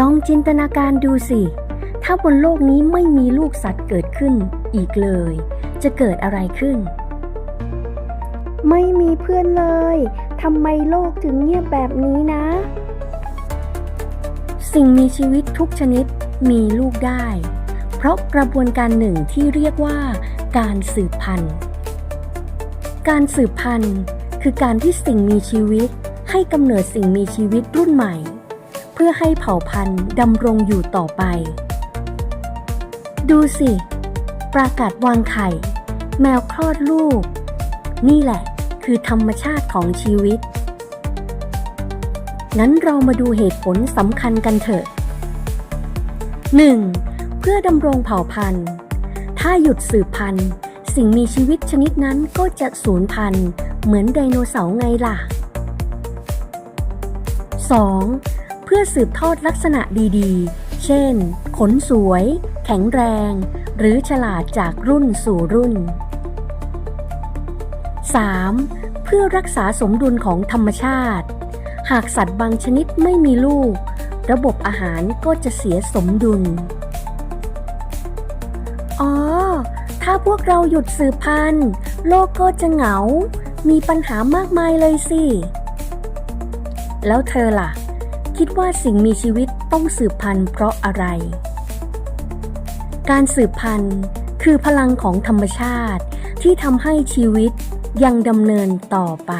ลองจินตนาการดูสิ ถ้าบนโลกนี้ไม่มีลูกสัตว์เกิดขึ้นอีกเลย จะเกิดอะไรขึ้น ไม่มีเพื่อนเลย ทำไมโลกถึงเงียบแบบนี้นะ สิ่งมีชีวิตทุกชนิดมีลูกได้ เพราะกระบวนการหนึ่งที่เรียกว่า การสืบพันธุ์ การสืบพันธุ์คือการที่สิ่งมีชีวิตให้กำเนิดสิ่งมีชีวิตรุ่นใหม่ เพื่อให้เผ่าพันธุ์ดำรงอยู่ต่อไป ดูสิ ปรากาศวางไข่ แมวคลอดลูก นี่แหละคือธรรมชาติของชีวิต งั้นเรามาดูเหตุผลสำคัญกันเถอะ 1. เพื่อดำรงเผ่าพันธุ์ ถ้าหยุดสืบพันธุ์ สิ่งมีชีวิตชนิดนั้นก็จะสูญพันธุ์ เหมือนไดโนเสาร์ไงล่ะ 2. เพื่อสืบทอดลักษณะดีๆ เช่น ขนสวย แข็งแรง หรือฉลาดจากรุ่นสู่รุ่น 3. เพื่อรักษาสมดุลของธรรมชาติ หากสัตว์บางชนิดไม่มีลูก ระบบอาหารก็จะเสียสมดุล อ๋อ ถ้าพวกเราหยุดสืบพันธุ์ โลกก็จะเหงา มีปัญหามากมายเลยสิ แล้วเธอล่ะ คิดว่าสิ่งมีชีวิตต้องสืบพันธุ์เพราะอะไร การสืบพันธุ์คือพลังของธรรมชาติที่ทำให้ชีวิตยังดำเนินต่อไป